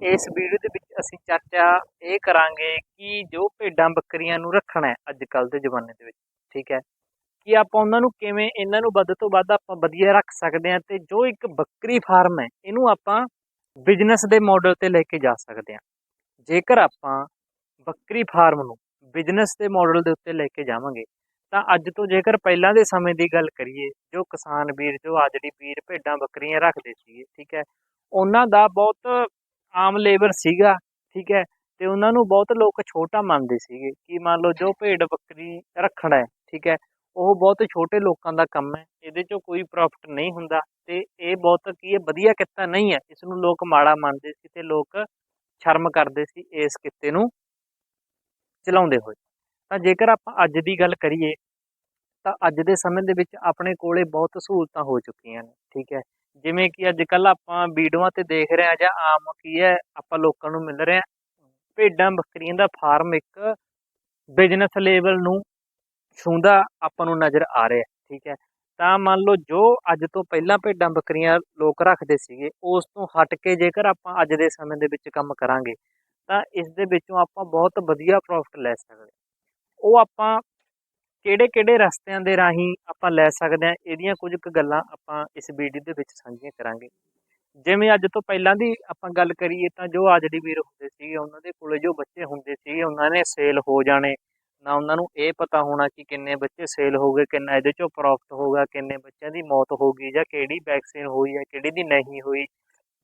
ਇਸ ਵੀਡੀਓ ਦੇ ਵਿੱਚ ਅਸੀਂ ਚਰਚਾ ਇਹ ਕਰਾਂਗੇ ਕਿ ਜੋ ਭੇਡਾਂ ਬੱਕਰੀਆਂ ਨੂੰ ਰੱਖਣਾ ਹੈ ਅੱਜ ਕੱਲ ਦੇ ਜ਼ਮਾਨੇ ਦੇ ਵਿੱਚ, ਠੀਕ ਹੈ? ਕਿ ਆਪਾਂ ਉਹਨਾਂ ਨੂੰ ਕਿਵੇਂ, ਇਹਨਾਂ ਨੂੰ ਵੱਧ ਤੋਂ ਵੱਧ ਆਪਾਂ ਵਧੀਆ ਰੱਖ ਸਕਦੇ ਹਾਂ ਤੇ ਜੋ ਇੱਕ ਬੱਕਰੀ ਫਾਰਮ ਹੈ, ਇਹਨੂੰ ਆਪਾਂ ਬਿਜ਼ਨਸ ਦੇ ਮਾਡਲ ਤੇ ਲੈ ਕੇ ਜਾ ਸਕਦੇ ਹਾਂ। ਜੇਕਰ ਆਪਾਂ ਬੱਕਰੀ ਫਾਰਮ ਨੂੰ ਬਿਜ਼ਨਸ ਦੇ ਮਾਡਲ ਦੇ ਉੱਤੇ ਲੈ ਕੇ ਜਾਵਾਂਗੇ, ਤਾਂ ਅੱਜ ਤੋਂ ਜੇਕਰ ਪਹਿਲਾਂ ਦੇ ਸਮੇਂ ਦੀ ਗੱਲ ਕਰੀਏ, ਜੋ ਕਿਸਾਨ ਵੀਰ, ਜੋ ਆਜੜੀ ਵੀਰ ਭੇਡਾਂ ਬੱਕਰੀਆਂ ਰੱਖਦੇ ਸੀਗੇ, ਠੀਕ ਹੈ? ਉਹਨਾਂ ਦਾ ਬਹੁਤ ਆਮ ਲੇਬਰ ਸੀਗਾ, ਠੀਕ ਹੈ, ਤੇ ਉਹਨਾਂ ਨੂੰ ਬਹੁਤ ਲੋਕ ਛੋਟਾ ਮੰਨਦੇ ਸੀਗੇ ਕਿ ਮੰਨ ਲਓ ਜੋ ਭੇਡ ਬੱਕਰੀ ਰੱਖਣਾ ਹੈ, ਠੀਕ ਹੈ, ਉਹ ਬਹੁਤ ਛੋਟੇ ਲੋਕਾਂ ਦਾ ਕੰਮ ਹੈ, ਇਹਦੇ 'ਚੋਂ ਕੋਈ ਪ੍ਰੋਫਿਟ ਨਹੀਂ ਹੁੰਦਾ ਤੇ ਇਹ ਬਹੁਤ ਕੀ ਹੈ, ਵਧੀਆ ਕਿੱਤਾ ਨਹੀਂ ਹੈ, ਇਸ ਨੂੰ ਲੋਕ ਮਾੜਾ ਮੰਨਦੇ ਸੀ ਤੇ ਲੋਕ ਸ਼ਰਮ ਕਰਦੇ ਸੀ ਇਸ ਕਿੱਤੇ ਨੂੰ ਚਲਾਉਂਦੇ ਹੋਏ। ਤਾਂ ਜੇਕਰ ਆਪਾਂ ਅੱਜ ਦੀ ਗੱਲ ਕਰੀਏ, ਤਾਂ ਅੱਜ ਦੇ ਸਮੇਂ ਦੇ ਵਿੱਚ ਆਪਣੇ ਕੋਲੇ ਬਹੁਤ ਸਹੂਲਤਾਂ ਹੋ ਚੁੱਕੀਆਂ ਨੇ, ਠੀਕ ਹੈ ਜਿਵੇਂ ਕਿ ਅੱਜ ਕੱਲ ਆਪਾਂ ਵੀਡੀਓਆਂ ਤੇ ਦੇਖ ਰਹੇ ਹਾਂ ਜਾਂ ਆਮ ਕੀ ਹੈ, ਆਪਾਂ ਲੋਕਾਂ ਨੂੰ ਮਿਲ ਰਹੇ ਰਿਹਾ ਭੇਡਾਂ ਬੱਕਰੀਆਂ ਦਾ ਫਾਰਮ ਇੱਕ ਬਿਜ਼ਨਸ ਲੈਵਲ ਨੂੰ ਛੂੰਹਦਾ ਆਪਾਂ ਨੂੰ ਨਜ਼ਰ ਆ ਰਿਹਾ, ਠੀਕ ਹੈ। ਤਾਂ ਮੰਨ ਲਓ ਜੋ ਅੱਜ ਤੋਂ ਪਹਿਲਾਂ ਭੇਡਾਂ ਬੱਕਰੀਆਂ ਲੋਕ ਰੱਖਦੇ ਸੀਗੇ, ਉਸ ਤੋਂ ਹਟ ਕੇ ਜੇਕਰ ਆਪਾਂ ਅੱਜ ਦੇ ਸਮੇਂ ਦੇ ਵਿੱਚ ਕੰਮ ਕਰਾਂਗੇ, ਤਾਂ ਇਸ ਦੇ ਵਿੱਚੋਂ ਆਪਾਂ ਬਹੁਤ ਵਧੀਆ ਪ੍ਰੋਫਿਟ ਲੈ ਸਕਦੇ ਉਹ ਆਪਾਂ ਕਿਹੜੇ ਕਿਹੜੇ ਰਸਤਿਆਂ ਦੇ ਰਾਹੀਂ ਆਪਾਂ ਲੈ ਸਕਦੇ ਹਾਂ, ਇਹਦੀਆਂ ਕੁਝ ਕੁ ਗੱਲਾਂ ਆਪਾਂ ਇਸ ਵੀਡੀਓ ਦੇ ਵਿੱਚ ਸਾਂਝੀਆਂ ਕਰਾਂਗੇ। ਜਿਵੇਂ ਅੱਜ ਤੋਂ ਪਹਿਲਾਂ ਦੀ ਆਪਾਂ ਗੱਲ ਕਰੀਏ ਤਾਂ ਜੋ ਆਜੜੀ ਵੀਰ ਹੁੰਦੇ ਸੀਗੇ, ਉਹਨਾਂ ਦੇ ਕੋਲੇ ਜੋ ਬੱਚੇ ਹੁੰਦੇ ਸੀਗੇ, ਉਹਨਾਂ ਨੇ ਸੇਲ ਹੋ ਜਾਣੇ। ਨਾ ਉਹਨਾਂ ਨੂੰ ਇਹ ਪਤਾ ਹੋਣਾ ਕਿ ਕਿੰਨੇ ਬੱਚੇ ਸੇਲ ਹੋ ਗਏ, ਕਿੰਨਾ ਇਹਦੇ ਚੋਂ ਪ੍ਰੋਫਿਟ ਹੋਗਾ ਕਿੰਨੇ ਬੱਚਿਆਂ ਦੀ ਮੌਤ ਹੋ ਗਈ ਜਾਂ ਕਿਹੜੀ ਵੈਕਸੀਨ ਹੋਈ ਜਾਂ ਕਿਹੜੀ ਦੀ ਨਹੀਂ ਹੋਈ।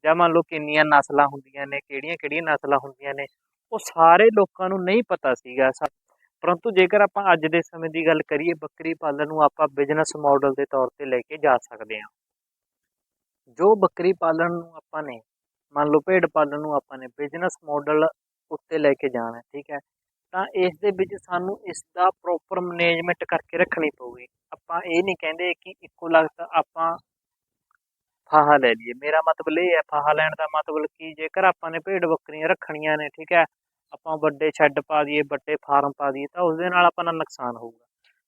ਜਾਂ ਮੰਨ ਲਓ ਕਿੰਨੀਆਂ ਨਸਲਾਂ ਹੁੰਦੀਆਂ ਨੇ ਕਿਹੜੀਆਂ ਕਿਹੜੀਆਂ ਨਸਲਾਂ ਹੁੰਦੀਆਂ ਨੇ, ਉਹ ਸਾਰੇ ਲੋਕਾਂ ਨੂੰ ਨਹੀਂ ਪਤਾ ਸੀਗਾ। ਪਰੰਤੂ ਜੇਕਰ ਆਪਾਂ ਅੱਜ ਦੇ ਸਮੇਂ ਦੀ ਗੱਲ ਕਰੀਏ, ਬੱਕਰੀ ਪਾਲਣ ਨੂੰ ਆਪਾਂ ਬਿਜ਼ਨਸ ਮਾਡਲ ਦੇ ਤੌਰ ਤੇ ਲੈ ਕੇ ਜਾ ਸਕਦੇ ਹਾਂ। ਜੋ ਬੱਕਰੀ ਪਾਲਣ ਨੂੰ ਆਪਾਂ ਨੇ, ਮੰਨ ਲਓ ਭੇਡ ਪਾਲਣ ਨੂੰ ਆਪਾਂ ਨੇ ਬਿਜ਼ਨਸ ਮਾਡਲ ਉੱਤੇ ਲੈ ਕੇ ਜਾਣਾ, ਠੀਕ ਹੈ? ਤਾਂ ਇਸ ਦੇ ਵਿੱਚ ਸਾਨੂੰ ਇਸ ਦਾ ਪ੍ਰੋਪਰ ਮੈਨੇਜਮੈਂਟ ਕਰਕੇ ਰੱਖਣੀ ਪਊਗੀ। ਆਪਾਂ ਇਹ ਨਹੀਂ ਕਹਿੰਦੇ ਕਿ ਇੱਕੋ ਲਗਤ ਆਪਾਂ ਫਾਹਾ ਲੈ ਲਈਏ। ਮੇਰਾ ਮਤਲਬ ਇਹ ਹੈ, ਫਾਹਾ ਲੈਣ ਦਾ ਮਤਲਬ ਕਿ ਜੇਕਰ ਆਪਾਂ ਨੇ ਭੇਡ ਬੱਕਰੀਆਂ ਰੱਖਣੀਆਂ ਨੇ, ਠੀਕ ਹੈ? ਆਪਾਂ ਵੱਡੇ ਸ਼ੈੱਡ ਪਾ ਦਈਏ, ਵੱਡੇ ਫਾਰਮ ਪਾ ਦਈਏ, ਤਾਂ ਉਸ ਦੇ ਨਾਲ ਆਪਾਂ ਨੂੰ ਨੁਕਸਾਨ ਹੋਊਗਾ।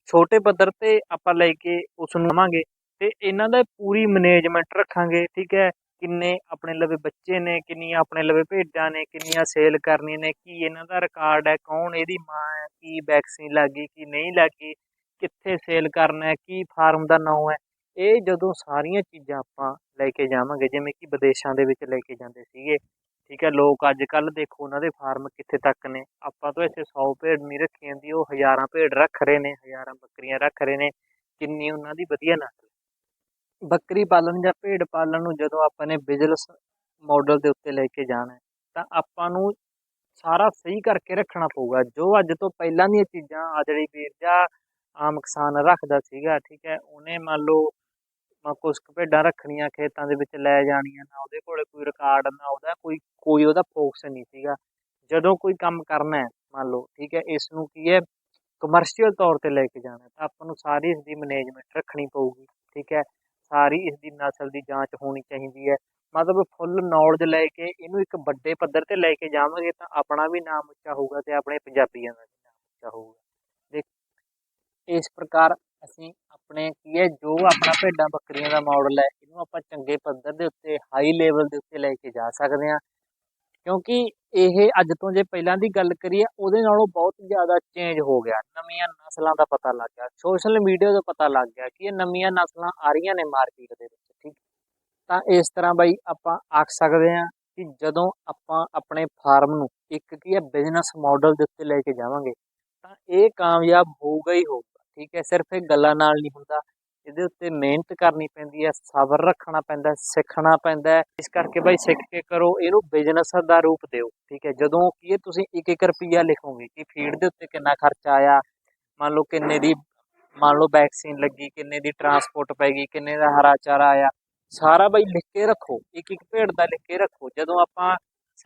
ਛੋਟੇ ਪੱਧਰ ਤੇ ਆਪਾਂ ਲੈ ਕੇ ਉਸ ਨੂੰ ਲਵਾਂਗੇ ਤੇ ਇਹਨਾਂ ਦਾ ਪੂਰੀ ਮੈਨੇਜਮੈਂਟ ਰੱਖਾਂਗੇ, ਠੀਕ ਹੈ? ਕਿੰਨੇ ਆਪਣੇ ਲਵੇ ਬੱਚੇ ਨੇ, ਕਿੰਨੀਆਂ ਆਪਣੇ ਲਵੇ ਭੇਡਾਂ ਨੇ, ਕਿੰਨੀਆਂ ਸੇਲ ਕਰਨੀਆਂ ਨੇ, ਕੀ ਇਹਨਾਂ ਦਾ ਰਿਕਾਰਡ ਹੈ, ਕੌਣ ਇਹਦੀ ਮਾਂ ਹੈ, ਕੀ ਵੈਕਸੀਨ ਲੱਗੀ ਕੀ ਨਹੀਂ ਲੱਗੀ ਕਿੱਥੇ ਸੇਲ ਕਰਨਾ ਹੈ, ਕੀ ਫਾਰਮ ਦਾ ਨਾਮ ਹੈ। ਇਹ ਜਦੋਂ ਸਾਰੀਆਂ ਚੀਜ਼ਾਂ ਆਪਾਂ ਲੈ ਕੇ ਜਾਵਾਂਗੇ, ਜਿਵੇਂ ਕਿ ਵਿਦੇਸ਼ਾਂ ਦੇ ਵਿੱਚ ਲੈ ਕੇ ਜਾਂਦੇ ਸੀਗੇ ਠੀਕ ਹੈ ਲੋਕ ਅੱਜ ਕੱਲ ਦੇਖੋ ਉਹਨਾਂ ਦੇ ਫਾਰਮ ਕਿੱਥੇ ਤੱਕ ਨੇ। ਆਪਾਂ ਤੋਂ ਇੱਥੇ 100 ਭੇਡ ਨਹੀਂ ਰੱਖੀ ਜਾਂਦੀ ਉਹ ਹਜ਼ਾਰਾਂ ਭੇਡ ਰੱਖ ਰਹੇ ਨੇ ਹਜ਼ਾਰਾਂ ਬੱਕਰੀਆਂ ਰੱਖ ਰਹੇ ਨੇ ਕਿੰਨੀ ਉਹਨਾਂ ਦੀ ਵਧੀਆ ਨਸਲ ਬੱਕਰੀ ਪਾਲਣ ਜਾਂ ਭੇਡ ਪਾਲਣ ਨੂੰ ਜਦੋਂ ਆਪਾਂ ਨੇ ਬਿਜ਼ਨਸ ਮਾਡਲ ਦੇ ਉੱਤੇ ਲੈ ਕੇ ਜਾਣਾ ਹੈ, ਤਾਂ ਆਪਾਂ ਨੂੰ ਸਾਰਾ ਸਹੀ ਕਰਕੇ ਰੱਖਣਾ ਪਊਗਾ। ਜੋ ਅੱਜ ਤੋਂ ਪਹਿਲਾਂ ਦੀਆਂ ਚੀਜ਼ਾਂ ਆ ਜਿਹੜੀ ਵੀਰ ਜਾਂ ਆਮ ਕਿਸਾਨ ਰੱਖਦਾ ਸੀਗਾ ਠੀਕ ਹੈ ਉਹਨੇ ਮੰਨ ਲਓ ਮ ਕੁਛ ਕੁ ਭੇਡਾਂ ਰੱਖਣੀਆਂ ਖੇਤਾਂ ਦੇ ਵਿੱਚ ਲੈ ਜਾਣੀਆਂ, ਨਾ ਉਹਦੇ ਕੋਲੇ ਕੋਈ ਰਿਕਾਰਡ ਨਾ ਉਹਦਾ ਕੋਈ ਕੋਈ ਉਹਦਾ ਫੋਕਸ ਨਹੀਂ ਸੀਗਾ। ਜਦੋਂ ਕੋਈ ਕੰਮ ਕਰਨਾ ਹੈ, ਮੰਨ ਲਓ, ਠੀਕ ਹੈ ਇਸ ਨੂੰ ਕੀ ਹੈ ਕਮਰਸ਼ੀਅਲ ਤੌਰ ਤੇ ਲੈ ਕੇ ਜਾਣਾ, ਤਾਂ ਆਪਾਂ ਨੂੰ ਸਾਰੀ ਇਸ ਦੀ ਮੈਨੇਜਮੈਂਟ ਰੱਖਣੀ ਪਊਗੀ, ਠੀਕ ਹੈ। ਸਾਰੀ ਇਸ ਦੀ ਨਸਲ ਦੀ ਜਾਂਚ ਹੋਣੀ ਚਾਹੀਦੀ ਹੈ। ਮਤਲਬ ਫੁੱਲ ਨੌਲੇਜ ਲੈ ਕੇ, ਇਹਨੂੰ ਇੱਕ ਵੱਡੇ ਪੱਧਰ ਤੇ ਲੈ ਕੇ ਜਾਵਾਂਗੇ ਤਾਂ ਆਪਣਾ ਵੀ ਨਾਮ ਉੱਚਾ ਹੋਊਗਾ ਤੇ ਆਪਣੇ ਪੰਜਾਬੀਆਂ ਦਾ ਵੀ ਨਾਮ ਉੱਚਾ ਹੋਊਗਾ। ਦੇਖ, ਇਸ ਪ੍ਰਕਾਰ ਅਸੀਂ ਆਪਣੇ ਕੀ ਹੈ? ਜੋ ਆਪਣਾ ਭੇਡਾਂ ਬੱਕਰੀਆਂ ਦਾ ਮਾਡਲ ਹੈ, ਇਹਨੂੰ ਆਪਾਂ ਚੰਗੇ ਪੱਧਰ ਦੇ ਉੱਤੇ ਹਾਈ ਲੈਵਲ ਦੇ ਉੱਤੇ ਲੈ ਕੇ ਜਾ ਸਕਦੇ ਹਾਂ। ਕਿਉਂਕਿ ਇਹ ਅੱਜ ਤੋਂ ਜੇ ਪਹਿਲਾਂ ਦੀ ਗੱਲ ਕਰੀਏ, ਉਹਦੇ ਨਾਲੋਂ ਬਹੁਤ ਜ਼ਿਆਦਾ ਚੇਂਜ ਹੋ ਗਿਆ। ਨਵੀਆਂ ਨਸਲਾਂ ਦਾ ਪਤਾ ਲੱਗ ਗਿਆ। ਸੋਸ਼ਲ ਮੀਡੀਆ ਦਾ ਪਤਾ ਲੱਗ ਗਿਆ ਕਿ ਇਹ ਨਵੀਆਂ ਨਸਲਾਂ ਆ ਰਹੀਆਂ ਨੇ ਮਾਰਕੀਟ ਦੇ ਵਿੱਚ, ਠੀਕ? ਤਾਂ ਇਸ ਤਰ੍ਹਾਂ ਬਾਈ ਆਪਾਂ ਆਖ ਸਕਦੇ ਹਾਂ ਕਿ ਜਦੋਂ ਆਪਾਂ ਆਪਣੇ ਫਾਰਮ ਨੂੰ ਇੱਕ ਕੀ ਹੈ ਬਿਜ਼ਨਸ ਮਾਡਲ ਦੇ ਉੱਤੇ ਲੈ ਕੇ ਜਾਵਾਂਗੇ, ਤਾਂ ਇਹ ਕਾਮਯਾਬ ਹੋਊਗਾ ਹੀ ਹੋਊਗਾ। ਠੀਕ ਹੈ, ਸਿਰਫ ਇਹ ਗੱਲਾਂ ਨਾਲ ਨਹੀਂ ਹੁੰਦਾ। ਇਹਦੇ ਉੱਤੇ ਮਿਹਨਤ ਕਰਨੀ ਪੈਂਦੀ ਹੈ, ਸਬਰ ਰੱਖਣਾ ਪੈਂਦਾ, ਸਿੱਖਣਾ ਪੈਂਦਾ ਇਸ ਕਰਕੇ ਬਾਈ ਸਿੱਖ ਕੇ ਕਰੋ, ਇਹਨੂੰ ਬਿਜ਼ਨਸ ਦਾ ਰੂਪ ਦਿਓ, ਠੀਕ ਹੈ। ਜਦੋਂ ਕੀ ਹੈ ਤੁਸੀਂ ਇੱਕ ਇੱਕ ਰੁਪਈਆ ਲਿਖੋਗੇ ਕਿ ਫੀਡ ਦੇ ਉੱਤੇ ਕਿੰਨਾ ਖਰਚਾ ਆਇਆ, ਮੰਨ ਲਓ ਕਿੰਨੇ ਦੀ, ਮੰਨ ਲਓ ਵੈਕਸੀਨ ਲੱਗੀ, ਕਿੰਨੇ ਦੀ ਟਰਾਂਸਪੋਰਟ ਪੈ ਗਈ, ਕਿੰਨੇ ਦਾ ਹਰਾ ਚਾਰਾ ਆਇਆ, ਸਾਰਾ ਬਾਈ ਲਿਖ ਕੇ ਰੱਖੋ ਇੱਕ ਇੱਕ ਭੇਡ ਦਾ ਲਿਖ ਕੇ ਰੱਖੋ। ਜਦੋਂ ਆਪਾਂ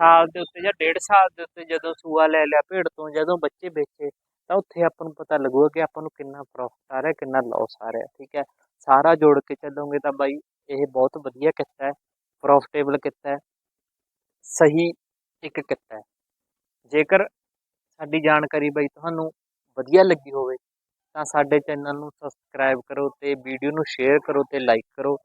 ਸਾਲ ਦੇ ਉੱਤੇ ਜਾਂ ਡੇਢ ਸਾਲ ਦੇ ਉੱਤੇ ਜਦੋਂ ਸੂਆ ਲੈ ਲਿਆ, ਭੇਡ ਤੋਂ ਜਦੋਂ ਬੱਚੇ ਵੇਚੇ ਤਾਂ ਉੱਥੇ ਆਪਾਂ ਨੂੰ ਪਤਾ ਲੱਗੂਗਾ ਕਿ ਆਪਾਂ ਨੂੰ ਕਿੰਨਾ ਪ੍ਰੋਫਿਟ ਆ ਰਿਹਾ, ਕਿੰਨਾ ਲਾਸ ਆ ਰਿਹਾ, ਠੀਕ ਹੈ। ਸਾਰਾ ਜੋੜ ਕੇ ਚੱਲੋਗੇ ਤਾਂ ਬਾਈ ਇਹ ਬਹੁਤ ਵਧੀਆ ਕਿੱਤਾ ਹੈ ਪ੍ਰੋਫਿਟੇਬਲ ਕਿੱਤਾ ਹੈ, ਸਹੀ ਇੱਕ ਕਿੱਤਾ ਹੈ। ਜੇਕਰ ਸਾਡੀ ਜਾਣਕਾਰੀ ਬਾਈ ਤੁਹਾਨੂੰ ਵਧੀਆ ਲੱਗੀ ਹੋਵੇ ਤਾਂ ਸਾਡੇ ਚੈਨਲ ਨੂੰ ਸਬਸਕ੍ਰਾਈਬ ਕਰੋ ਤੇ ਵੀਡੀਓ ਨੂੰ ਸ਼ੇਅਰ ਕਰੋ ਤੇ ਲਾਈਕ ਕਰੋ।